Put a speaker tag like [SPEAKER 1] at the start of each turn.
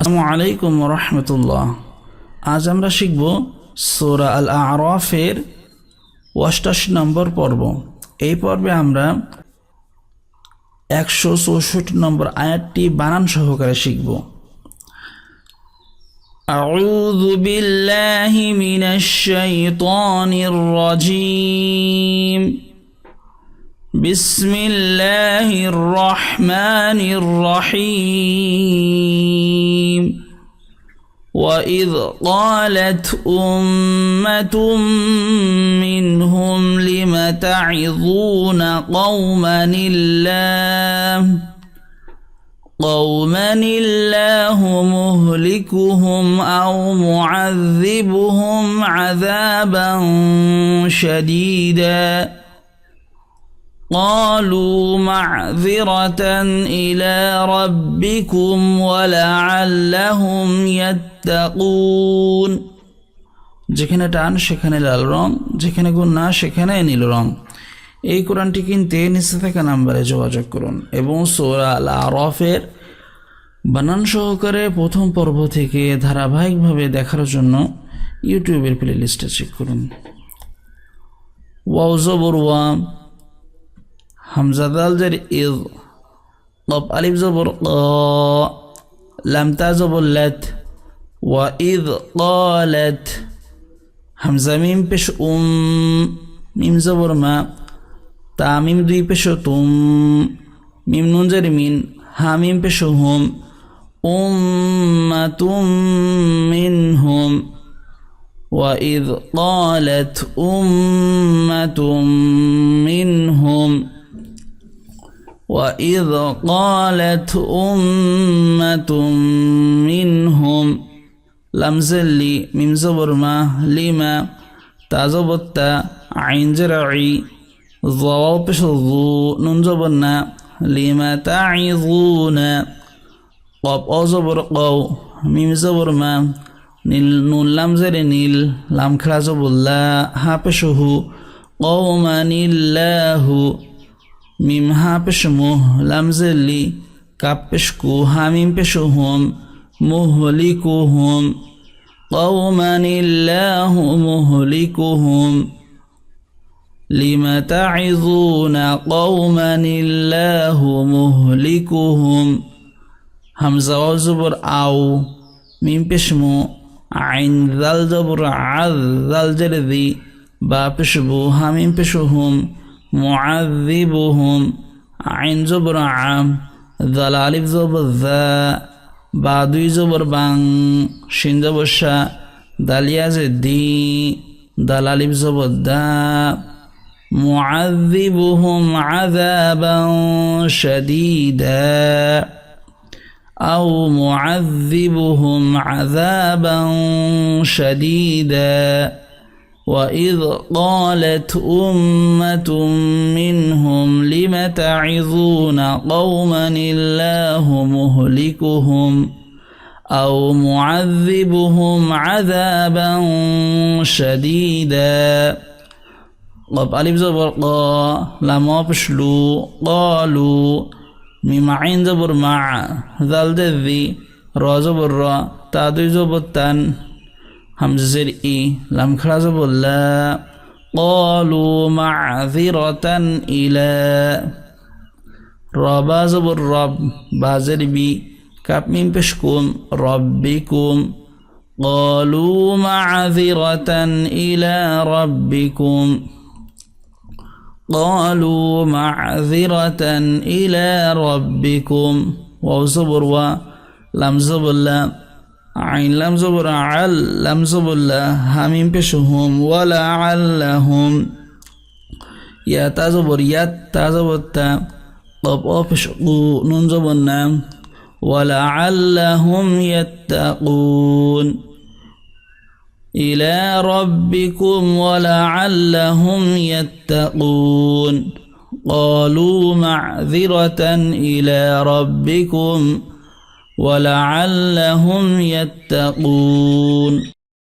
[SPEAKER 1] আসসালামু আলাইকুম রহমতুল্লাহ আজ আমরা শিখব সোরা আল আরফের অষ্টাশি নম্বর পর্ব এই পর্বে আমরা একশো চৌষট্টি নম্বর আয়াতটি বানান সহকারে শিখব أعوذ بالله من الشيطان الرجيم بسم الله الرحمن الرحيم وإذ قالت أمة منهم لم تعظون قوما الله قوما الله مهلكهم أو معذبهم عذابا شديدا قالوا معذرة إلى ربكم ولعلهم يتقون যেখানে টান সেখানে লাল রং যেখানে গুণ না সেখানে নীল রং এই কোরআনটি কিনতে নিচে থাকা নাম্বারে যোগাযোগ করুন এবং সোরা আল আরফের বানান সহকারে প্রথম পর্ব থেকে ধারাবাহিকভাবে দেখার জন্য ইউটিউবের প্লে লিস্টে চেক করুন ওয়াও همزة دال إذ طب ألف زبر قاء لم تزبر لت وإذ قالت همزة ميم بش أم ميم زبر ما تاميم دي دوي بش تم ميم نون زر مين هاميم بش هم أمة منهم. وإذ قالت أمة منهم. وإذ قالت أمة منهم لمزلي من زبر ما لما تزبط عين جرعي ضواو بشضو نون زبرنا لما تعظون قب أزبر قو ميم زبر ما নীল নুন লাম জেরে নীল লাম খেলা জবুল্লা হা পেশহু কৌমানিল্লাহু ميم ميمها بشموه لمزلي كابشكو هامين بشوهم مهلكوهم. قوما الله مهلكهم لم تعظون قوما الله مهلكهم همزة وزبر أو ميم بشمو عين ذل دبر عذ ذل جلذي بابشبو همين بشوهم همين بشهم معذبهم عين زبر عام ذال ألف زبر ذا بعدوي زبر بان شين زبر شا ذال يزدي ذال ألف زبر دا معذبهم عذابا شديدا أو معذبهم عذابا شديدا وإذ قالت أمة منهم لم تعظون قوما الله مهلكهم أو معذبهم عذابا شديدا؟ قب ألف زبر قا لما بشلو قالوا مما عند زبر مع ذل ذي را زبر را تا زبر همزة إي. لم خرج لا. قالوا معذرة إلى. رباز زبر بازر بي. كاب من بشكم. ربكم. قالوا معذرة إلى ربكم. قالوا معذرة إلى ربكم. واو و لم زبر لا. عين لم زبر عل لم زبر لا همين بشهم ولعلهم يا تزبر يا تزبر تا. طب أبشقوا نون زبرنا ولعلهم يتقون. إلى ربكم ولعلهم يتقون. قالوا معذرة إلى ربكم. ولعلهم يتقون.